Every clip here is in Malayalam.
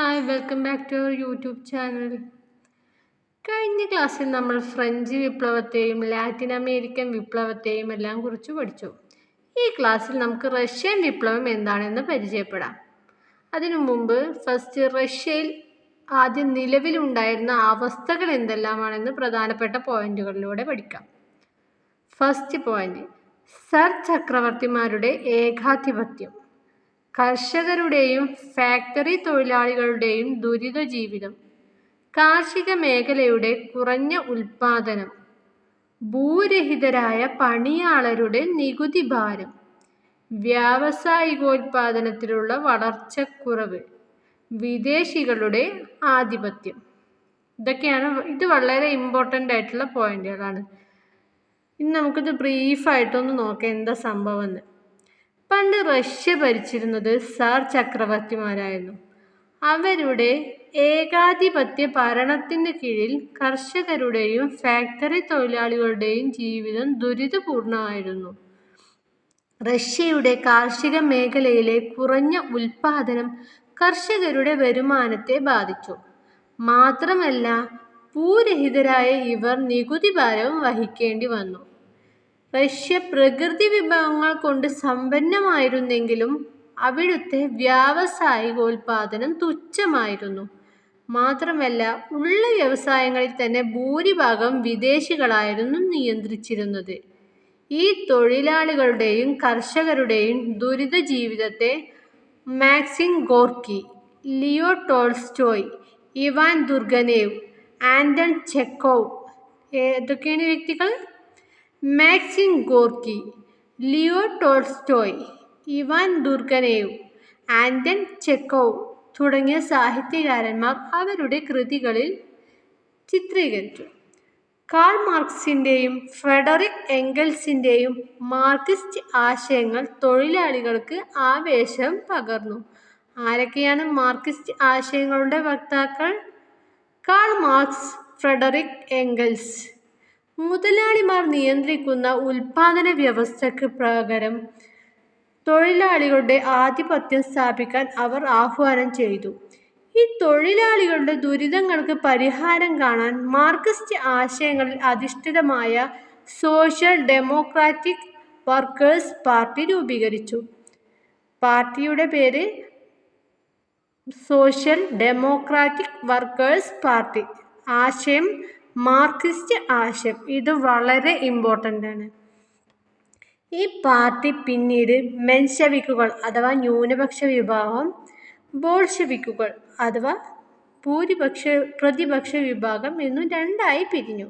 Hi welcome back to our YouTube channel കഴിഞ്ഞ ക്ലാസ്സിൽ നമ്മൾ ഫ്രഞ്ച് വിപ്ലവത്തെയും ലാറ്റിൻ അമേരിക്കൻ വിപ്ലവത്തെയും എല്ലാം കുറിച്ച് പഠിച്ചു. ഈ ക്ലാസ്സിൽ നമുക്ക് റഷ്യൻ വിപ്ലവം എന്താണെന്ന് പരിചയപ്പെടാം. അതിനു മുമ്പ് ഫസ്റ്റ് റഷ്യയിൽ ആദ്യം നിലവിലുണ്ടായിരുന്ന അവസ്ഥകൾ എന്തെല്ലാമാണെന്ന് പ്രധാനപ്പെട്ട പോയിന്റുകളിലൂടെ പഠിക്കാം. ഫസ്റ്റ് പോയിന്റ് സർ ചക്രവർത്തിമാരുടെ ഏകാധിപത്യം. കർഷകരുടെയും ഫാക്ടറി തൊഴിലാളികളുടെയും ദുരിത ജീവിതം. കാർഷിക മേഖലയുടെ കുറഞ്ഞ ഉൽപാദനം ഭൂരഹിതരായ പണിയാളരുടെ നികുതി ഭാരം. വ്യാവസായികോൽപാദനത്തിലുള്ള വളർച്ചക്കുറവ്. വിദേശികളുടെ ആധിപത്യം. ഇതൊക്കെയാണ് ഇത് വളരെ ഇമ്പോർട്ടന്റ് ആയിട്ടുള്ള പോയിന്റുകളാണ് ഇനി നമുക്കിത് ബ്രീഫായിട്ടൊന്ന് നോക്കാം എന്താ സംഭവം എന്ന്. പണ്ട് റഷ്യ ഭരിച്ചിരുന്നത് സാർ ചക്രവർത്തിമാരായിരുന്നു. അവരുടെ ഏകാധിപത്യ ഭരണത്തിന് കീഴിൽ കർഷകരുടെയും ഫാക്ടറി തൊഴിലാളികളുടെയും ജീവിതം ദുരിതപൂർണമായിരുന്നു. റഷ്യയുടെ കാർഷിക മേഖലയിലെ കുറഞ്ഞ ഉൽപാദനം കർഷകരുടെ വരുമാനത്തെ ബാധിച്ചു. മാത്രമല്ല ഭൂരഹിതരായ ഇവർ നികുതി ഭാരവും വഹിക്കേണ്ടി വന്നു. റഷ്യ പ്രകൃതി വിഭവങ്ങൾ കൊണ്ട് സമ്പന്നമായിരുന്നെങ്കിലും അവിടുത്തെ വ്യാവസായികോൽപാദനം തുച്ഛമായിരുന്നു. മാത്രമല്ല ഉള്ള വ്യവസായങ്ങളിൽ തന്നെ ഭൂരിഭാഗം വിദേശികളായിരുന്നു നിയന്ത്രിച്ചിരുന്നത്. ഈ തൊഴിലാളികളുടെയും കർഷകരുടെയും ദുരിത ജീവിതത്തെ Maxim Gorky Leo Tolstoy Ivan Turgenev Anton Chekhov ഏതൊക്കെയാണ് വ്യക്തികൾ? Maxim Gorky Leo Tolstoy Ivan Turgenev Anton Chekhov തുടങ്ങിയ സാഹിത്യകാരന്മാർ അവരുടെ കൃതികളിൽ ചിത്രീകരിച്ചു. കാൾ മാർക്സിന്റെയും ഫ്രെഡറിക് എംഗൽസിന്റെയും മാർക്സിസ്റ്റ് ആശയങ്ങൾ തൊഴിലാളികൾക്ക് ആവേശം പകർന്നു. ആരൊക്കെയാണ് മാർക്സിസ്റ്റ് ആശയങ്ങളുടെ വക്താക്കൾ? Karl Marx Frederick Engels. മുതലാളിമാർ നിയന്ത്രിക്കുന്ന ഉൽപാദന വ്യവസ്ഥയ്ക്ക് പകരം തൊഴിലാളികളുടെ ആധിപത്യം സ്ഥാപിക്കാൻ അവർ ആഹ്വാനം ചെയ്തു. ഈ തൊഴിലാളികളുടെ ദുരിതങ്ങൾക്ക് പരിഹാരം കാണാൻ മാർക്സിസ്റ്റ് ആശയങ്ങളിൽ അധിഷ്ഠിതമായ സോഷ്യൽ ഡെമോക്രാറ്റിക് വർക്കേഴ്സ് പാർട്ടി രൂപീകരിച്ചു. പാർട്ടിയുടെ പേര് സോഷ്യൽ ഡെമോക്രാറ്റിക് വർക്കേഴ്സ് പാർട്ടി. ആശയം മാർക്സിസ്റ്റ് ആശയം ഇത് വളരെ ഇമ്പോർട്ടന്റ് ആണ്. ഈ പാർട്ടി പിന്നീട് മെൻഷവിക്കുകൾ അഥവാ ന്യൂനപക്ഷ വിഭാഗം ബോൾഷവിക്കുകൾ അഥവാ ഭൂരിപക്ഷ പ്രതിപക്ഷ വിഭാഗം എന്നും രണ്ടായി പിരിഞ്ഞു.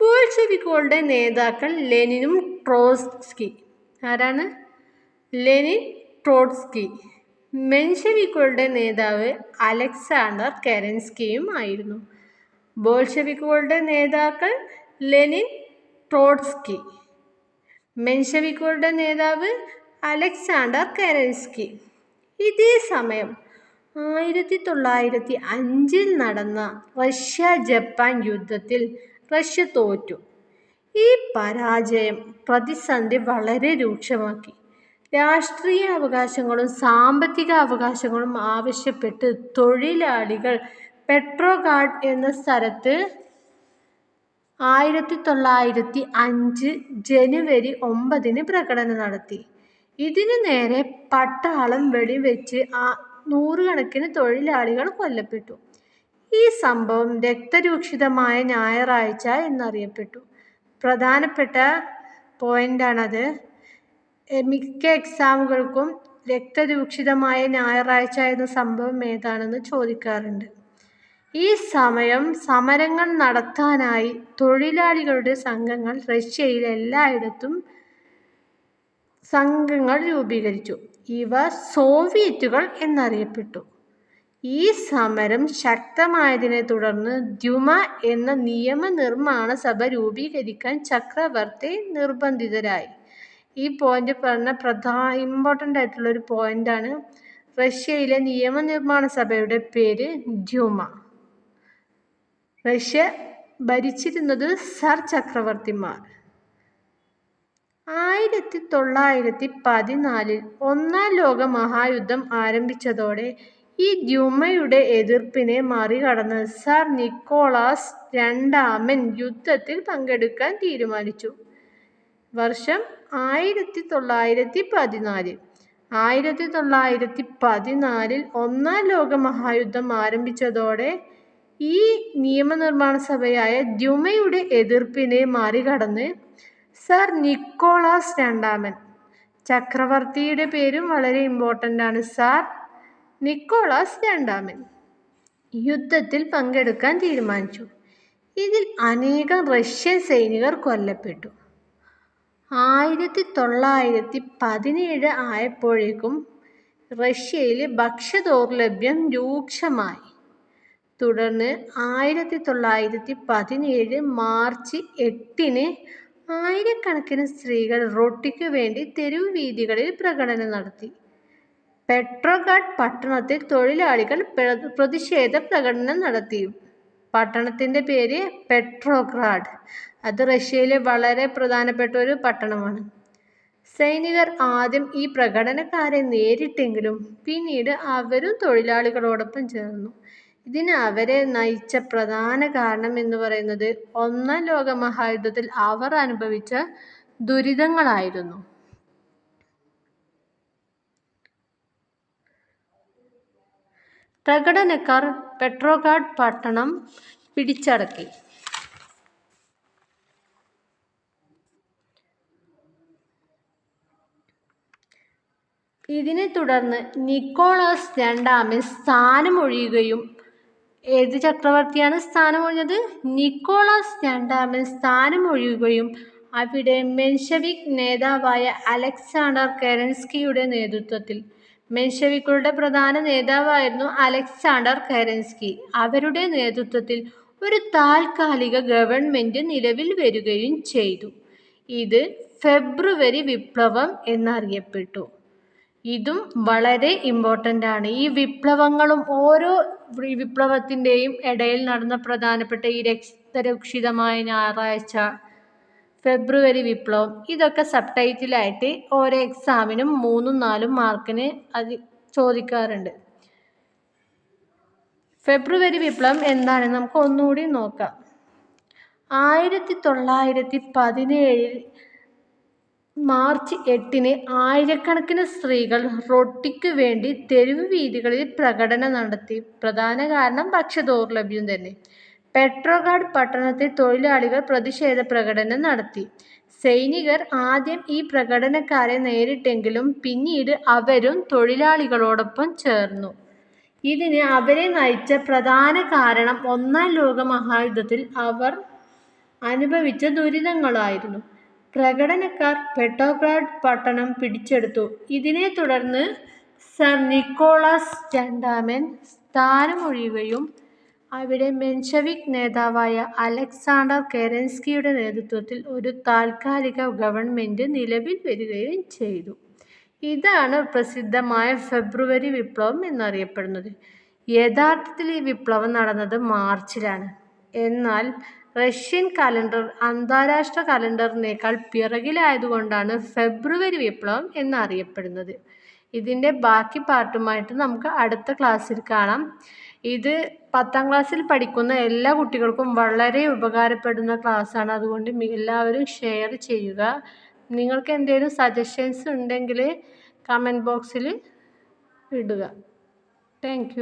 ബോൾഷവിക്കുകളുടെ നേതാക്കൾ ലെനിനും ട്രോസ്കി ആരാണ്? Lenin Trotsky. മെൻഷവിക്കുകളുടെ നേതാവ് അലക്സാണ്ടർ കെരൻസ്കിയും ആയിരുന്നു. ബോൾഷവിക്കുകളുടെ നേതാക്കൾ ലെനിൻ ട്രോട്സ്കി. മെൻഷവിക്കുകളുടെ നേതാവ് അലക്സാണ്ടർ കെരൻസ്കി. ഇതേ സമയം ആയിരത്തി തൊള്ളായിരത്തി അഞ്ചിൽ നടന്ന റഷ്യ ജപ്പാൻ യുദ്ധത്തിൽ റഷ്യ തോറ്റു. ഈ പരാജയം പ്രതിസന്ധി വളരെ രൂക്ഷമാക്കി. രാഷ്ട്രീയ അവകാശങ്ങളും സാമ്പത്തിക അവകാശങ്ങളും ആവശ്യപ്പെട്ട് തൊഴിലാളികൾ പെട്രോഗാഡ് എന്ന സ്ഥലത്ത് ആയിരത്തി തൊള്ളായിരത്തി അഞ്ച് ജനുവരി ഒമ്പതിന് പ്രകടനം നടത്തി. ഇതിനു നേരെ പട്ടാളം വെടിവെച്ച് ആ നൂറുകണക്കിന് തൊഴിലാളികൾ കൊല്ലപ്പെട്ടു. ഈ സംഭവം രക്തരൂക്ഷിതമായ ഞായറാഴ്ച എന്നറിയപ്പെട്ടു. പ്രധാനപ്പെട്ട പോയിന്റാണത്. മിക്ക എക്സാമുകൾക്കും രക്തരൂക്ഷിതമായ ഞായറാഴ്ച എന്ന സംഭവം ഏതാണെന്ന് ചോദിക്കാറുണ്ട്. ഈ സമയം സമരങ്ങൾ നടത്താനായി തൊഴിലാളികളുടെ സംഘങ്ങൾ റഷ്യയിൽ എല്ലായിടത്തും സംഘങ്ങൾ രൂപീകരിച്ചു. ഇവ സോവിയറ്റുകൾ എന്നറിയപ്പെട്ടു. ഈ സമരം ശക്തമായതിനെ തുടർന്ന് ദ്യുമ എന്ന നിയമനിർമ്മാണ സഭ രൂപീകരിക്കാൻ ചക്രവർത്തി നിർബന്ധിതരായി. ഈ പോയിന്റ് പറഞ്ഞ പ്രധാന ഇമ്പോർട്ടന്റ് ആയിട്ടുള്ള ഒരു പോയിന്റാണ് റഷ്യയിലെ നിയമനിർമ്മാണ സഭയുടെ പേര് ദ്യുമ. റഷ്യ ഭരിച്ചിരുന്നത് സർ ചക്രവർത്തിമാർ. ആയിരത്തി തൊള്ളായിരത്തി പതിനാലിൽ ഒന്നാം ലോക മഹായുദ്ധം ആരംഭിച്ചതോടെ ഈ ദ്യുമയുടെ എതിർപ്പിനെ മറികടന്ന് സർ നിക്കോളാസ് രണ്ടാമൻ യുദ്ധത്തിൽ പങ്കെടുക്കാൻ തീരുമാനിച്ചു. വർഷം ആയിരത്തി തൊള്ളായിരത്തി പതിനാല് ആയിരത്തി തൊള്ളായിരത്തി പതിനാലിൽ ഒന്നാം ലോക മഹായുദ്ധം ആരംഭിച്ചതോടെ ഈ നിയമനിർമ്മാണ സഭയായ ഡ്യുമയുടെ എതിർപ്പിനെ മറികടന്ന് സർ നിക്കോളാസ് രണ്ടാമൻ. ചക്രവർത്തിയുടെ പേരും വളരെ ഇമ്പോർട്ടന്റ് ആണ് സാർ നിക്കോളാസ് രണ്ടാമൻ. യുദ്ധത്തിൽ പങ്കെടുക്കാൻ തീരുമാനിച്ചു. ഇതിൽ അനേകം റഷ്യൻ സൈനികർ കൊല്ലപ്പെട്ടു. ആയിരത്തി തൊള്ളായിരത്തി പതിനേഴ് ആയപ്പോഴേക്കും റഷ്യയിൽ ഭക്ഷ്യദൗർലഭ്യം രൂക്ഷമായി. തുടർന്ന് ആയിരത്തി തൊള്ളായിരത്തി പതിനേഴ് മാർച്ച് എട്ടിന് ആയിരക്കണക്കിന് സ്ത്രീകൾ റൊട്ടിക്ക് വേണ്ടി തെരുവ് വീതികളിൽ പ്രകടനം നടത്തി. പെട്രോഗാഡ് പട്ടണത്തിൽ തൊഴിലാളികൾ പ്രതിഷേധ പ്രകടനം നടത്തി. പട്ടണത്തിന്റെ പേര് പെട്രോഗ്രാഡ് അത് റഷ്യയിലെ വളരെ പ്രധാനപ്പെട്ട ഒരു പട്ടണമാണ്. സൈനികർ ആദ്യം ഈ പ്രകടനക്കാരെ നേരിട്ടെങ്കിലും പിന്നീട് അവരും തൊഴിലാളികളോടൊപ്പം ചേർന്നു. ഇതിന് അവരെ നയിച്ച പ്രധാന കാരണം എന്ന് പറയുന്നത് ഒന്നാം ലോക മഹായുദ്ധത്തിൽ അവർ അനുഭവിച്ച ദുരിതങ്ങളായിരുന്നു. പ്രകടനക്കാർ പെട്രോഗാഡ് പട്ടണം പിടിച്ചടക്കി. ഇതിനെ തുടർന്ന് നിക്കോളാസ് രണ്ടാമൻ സ്ഥാനമൊഴിയുകയും ഏത് ചക്രവർത്തിയാണ് സ്ഥാനമൊഴിഞ്ഞത്. നിക്കോളാസ് രണ്ടാമൻ സ്ഥാനമൊഴിയുകയും അവിടെ മെൻഷവിക് നേതാവായ അലക്സാണ്ടർ കെറൻസ്കിയുടെ നേതൃത്വത്തിൽ. മെൻഷവിക്കുകളുടെ പ്രധാന നേതാവായിരുന്നു അലക്സാണ്ടർ കെറൻസ്കി അവരുടെ നേതൃത്വത്തിൽ ഒരു താൽക്കാലിക ഗവൺമെന്റ് നിലവിൽ വരികയും ചെയ്തു. ഇത് ഫെബ്രുവരി വിപ്ലവം എന്നറിയപ്പെട്ടു. ഇതും വളരെ ഇമ്പോർട്ടന്റ് ആണ്. ഈ വിപ്ലവങ്ങളും ഓരോ വിപ്ലവത്തിന്റെയും ഇടയിൽ നടന്ന പ്രധാനപ്പെട്ട ഈ രക്തരക്ഷിതമായ ഞായറാഴ്ച ഫെബ്രുവരി വിപ്ലവം ഇതൊക്കെ സബ് ടൈറ്റിലായിട്ട് ഓരോ എക്സാമിനും മൂന്നും നാലും മാർക്കിന് അത് ചോദിക്കാറുണ്ട്. ഫെബ്രുവരി വിപ്ലവം എന്താണെന്ന് നമുക്ക് ഒന്നുകൂടി നോക്കാം. ആയിരത്തി തൊള്ളായിരത്തി പതിനേഴിൽ മാർച്ച് എട്ടിന് ആയിരക്കണക്കിന് സ്ത്രീകൾ റൊട്ടിക്ക് വേണ്ടി തെരുവ് വീതികളിൽ പ്രകടനം നടത്തി. പ്രധാന കാരണം ഭക്ഷ്യദൗർലഭ്യം തന്നെ. പെട്രോഗാഡ് പട്ടണത്തിൽ തൊഴിലാളികൾ പ്രതിഷേധ പ്രകടനം നടത്തി. സൈനികർ ആദ്യം ഈ പ്രകടനക്കാരെ നേരിട്ടെങ്കിലും പിന്നീട് അവരും തൊഴിലാളികളോടൊപ്പം ചേർന്നു. ഇതിന് അവരെ നയിച്ച പ്രധാന കാരണം ഒന്നാം ലോക മഹായുദ്ധത്തിൽ അവർ അനുഭവിച്ച ദുരിതങ്ങളായിരുന്നു. പ്രകടനക്കാർ പെട്ടോഗ്രാഡ് പട്ടണം പിടിച്ചെടുത്തു. ഇതിനെ തുടർന്ന് സർ നിക്കോളാസ് രണ്ടാമൻ സ്ഥാനമൊഴിയുകയും അവിടെ മെൻഷവിക് നേതാവായ അലക്സാണ്ടർ കെറൻസ്കിയുടെ നേതൃത്വത്തിൽ ഒരു താൽക്കാലിക ഗവൺമെന്റ് നിലവിൽ വരികയും ചെയ്തു. ഇതാണ് പ്രസിദ്ധമായ ഫെബ്രുവരി വിപ്ലവം എന്നറിയപ്പെടുന്നത്. യഥാർത്ഥത്തിൽ ഈ വിപ്ലവം നടന്നത് മാർച്ചിലാണ്. എന്നാൽ റഷ്യൻ കലണ്ടർ അന്താരാഷ്ട്ര കലണ്ടറിനേക്കാൾ പിറകിലായതുകൊണ്ടാണ് ഫെബ്രുവരി വിപ്ലവം എന്നറിയപ്പെടുന്നത്. ഇതിന്റെ ബാക്കി പാർട്ടുമായിട്ട് നമുക്ക് അടുത്ത ക്ലാസ്സിൽ കാണാം. ഇത് പത്താം ക്ലാസ്സിൽ പഠിക്കുന്ന എല്ലാ കുട്ടികൾക്കും വളരെ ഉപകാരപ്പെടുന്ന ക്ലാസ്സാണ്. അതുകൊണ്ട് എല്ലാവരും ഷെയർ ചെയ്യുക. നിങ്ങൾക്ക് എന്തെങ്കിലും സജഷൻസ് ഉണ്ടെങ്കിൽ കമന്റ് ബോക്സിൽ ഇടുക. താങ്ക്